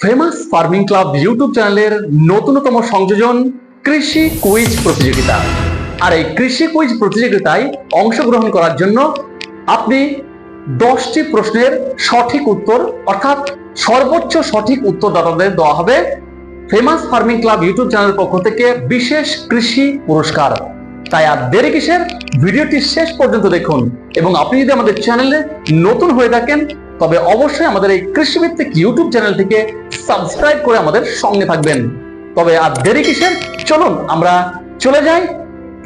Famous farming club YouTube চ্যানেলের নতুনতম সংযোজন কৃষি কুইজ প্রতিযোগিতা। আর এই কৃষি কুইজ প্রতিযোগিতায় অংশগ্রহণ করার জন্য আপনি দশটি প্রশ্নের সঠিক উত্তর, অর্থাৎ সর্বোচ্চ সঠিক উত্তরদাতাদের দেওয়া হবে ফেমাস ফার্মিং ক্লাব ইউটিউব চ্যানেলের পক্ষ থেকে বিশেষ কৃষি পুরস্কার। তাই আর দেরি কিসের? ভিডিওটি শেষ পর্যন্ত দেখুন এবং আপনি যদি আমাদের চ্যানেলে নতুন হয়ে থাকেন, তবে অবশ্যই আমাদের এই কৃষিভিত্তিক ইউটিউব চ্যানেলটিকে সাবস্ক্রাইব করে আমাদের সঙ্গে থাকবেন। তবে আর দেরি কিসের? চলুন, আমরা চলে যাই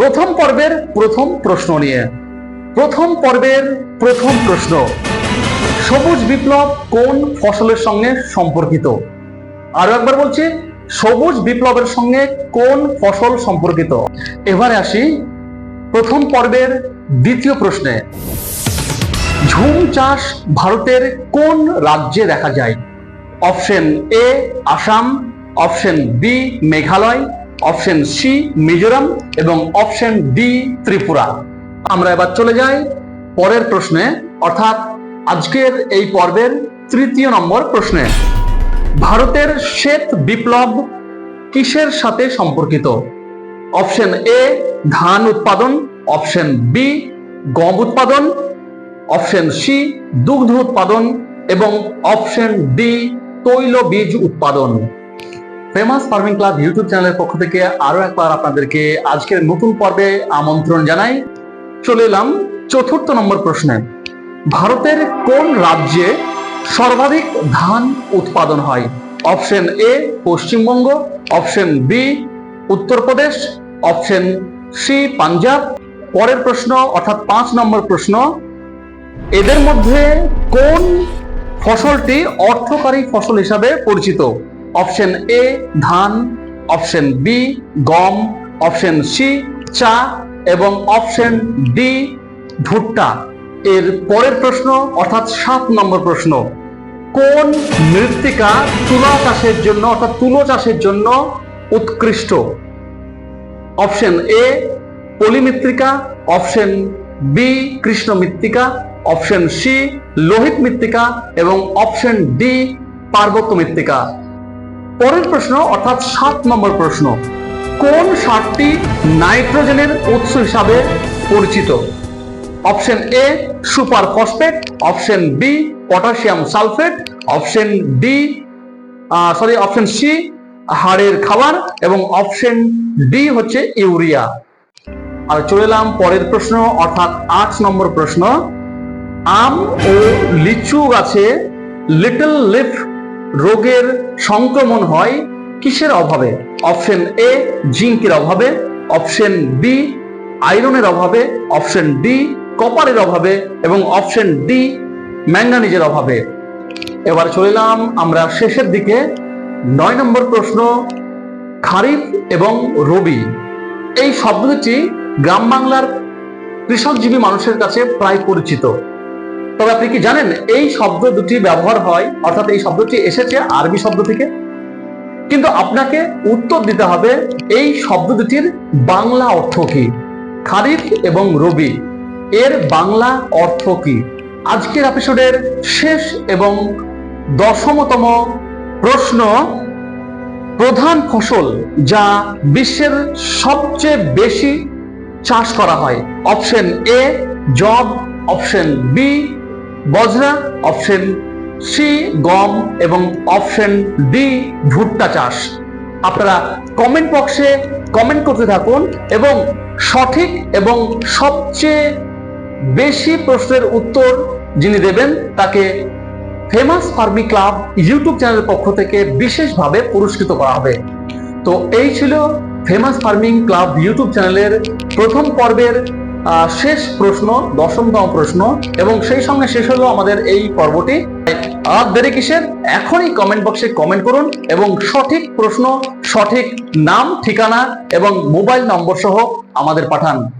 প্রথম পর্বের প্রথম প্রশ্ন নিয়ে। প্রথম পর্বের প্রথম প্রশ্ন, সবুজ বিপ্লব কোন ফসলের সঙ্গে সম্পর্কিত? আরও একবার বলছি সবুজ বিপ্লবের সঙ্গে কোন ফসল সম্পর্কিত? এবারে আসি প্রথম পর্বের দ্বিতীয় প্রশ্নে। ঝুম চাষ ভারতের কোন রাজ্যে দেখা যায়? Option A, Assam. Option B, Meghalaya. Option C, Mizoram. এবং অপশন ডি, ত্রিপুরা। আমরা এবার চলে যাই পরের প্রশ্নে, অর্থাৎ আজকের এই পর্বের তৃতীয় নম্বর প্রশ্নে। ভারতের শ্বেত বিপ্লব কিসের সাথে সম্পর্কিত? অপশন এ, ধান উৎপাদন। অপশন বি, গম উৎপাদন। অপশন সি, দুগ্ধ উৎপাদন। এবং অপশন ডি, তৈল বীজ উৎপাদন। ফেমাস ফার্মিং ক্লাব ইউটিউব চ্যানেলের পক্ষ থেকে আরও একবার আপনাদেরকে আজকের নতুন পর্বে আমন্ত্রণ জানাই। চলে এলাম চতুর্থ নম্বর প্রশ্নে। ভারতের কোন রাজ্যে সর্বাধিক ধান উৎপাদন হয়। Option A, Paschimbanga. Option B, Uttar Pradesh. Option C, Punjab. পরের প্রশ্ন, অর্থাৎ পাঁচ নম্বর প্রশ্ন, এদের মধ্যে কোন ফসলটি অর্থকারী ফসল হিসাবে পরিচিত? অপশন এ, ধান। অপশন বি, গম। অপশন সি, চা। এবং অপশন ডি, ভুট্টা। এর পরের প্রশ্ন, অর্থাৎ সাত নম্বর প্রশ্ন, কোন মৃত্তিকা তুলা চাষের জন্য, অর্থাৎ তুলো চাষের জন্য উৎকৃষ্ট? অপশন এ পলি মৃত্তিকা অপশন বি কৃষ্ণ মৃত্তিকা অপশন সি, লোহিত মৃত্তিকা, এবং অপশন ডি, পার্বত্য মৃত্তিকা। পরের প্রশ্ন, অর্থাৎ সাত নম্বর প্রশ্ন, কোন সারটি নাইট্রোজেনের উৎস হিসাবে পরিচিত? Option A super phosphate, option B potassium sulphate, option D sorry option C হাড়ের খাবার এবং অপশন ডি হচ্ছে ইউরিয়া। আর চলে এলাম পরের প্রশ্ন, অর্থাৎ আট নম্বর প্রশ্ন। আম ও লিচু গাছে লিটল লিফ রোগের সংক্রমণ হয় কিসের অভাবে? অপশন এ জিঙ্কের অভাবে, অপশন বি আয়রনের অভাবে, অপশন ডি কপারের অভাবে এবং অপশন ডি ম্যাঙ্গানিজের অভাবে। এবার চলে এলাম আমরা শেষের দিকে। নয় নম্বর প্রশ্ন, খারিফ এবং রবি। এই শব্দ দুটি গ্রাম বাংলার কৃষকজীবী মানুষের কাছে প্রায় পরিচিত। তবে আপনি কি জানেন এই শব্দ দুটি ব্যবহার হয়? অর্থাৎ এই শব্দটি এসেছে আরবি শব্দ থেকে। কিন্তু আপনাকে উত্তর দিতে হবে, এই শব্দ দুটির বাংলা অর্থ কি? খারিফ এবং রবি। এর বাংলা অর্থ কি? আজকের এপিসোডের শেষ এবং দশমতম প্রশ্ন, প্রধান ফসল যা বিশ্বের সবচেয়ে বেশি চাষ করা হয়। অপশন এ জব। অপশন বি বজরা। অপশন সি গম। এবং অপশন ডি ভুট্টা চাষ। আপনারা কমেন্ট বক্সে কমেন্ট করতে থাকুন এবং সঠিক এবং সবচেয়ে বেশি প্রশ্নের উত্তর যিনি দেবেন, তাকে ফেমাস ফার্মি ক্লাব ইউটিউব চ্যানেলের পক্ষ থেকে বিশেষভাবে পুরস্কৃত করা হবে। তো এই ছিল ফেমাস ফার্মিং ক্লাব ইউটিউব চ্যানেলের প্রথম পর্বের শেষ প্রশ্ন, দশমতম প্রশ্ন, এবং সেই সঙ্গে শেষ হলো আমাদের এই পর্বটি। আর দেরি কিসের? এখনই কমেন্ট বক্সে কমেন্ট করুন, এবং সঠিক প্রশ্ন, সঠিক নাম, ঠিকানা, এবং মোবাইল নম্বর সহ আমাদের পাঠান।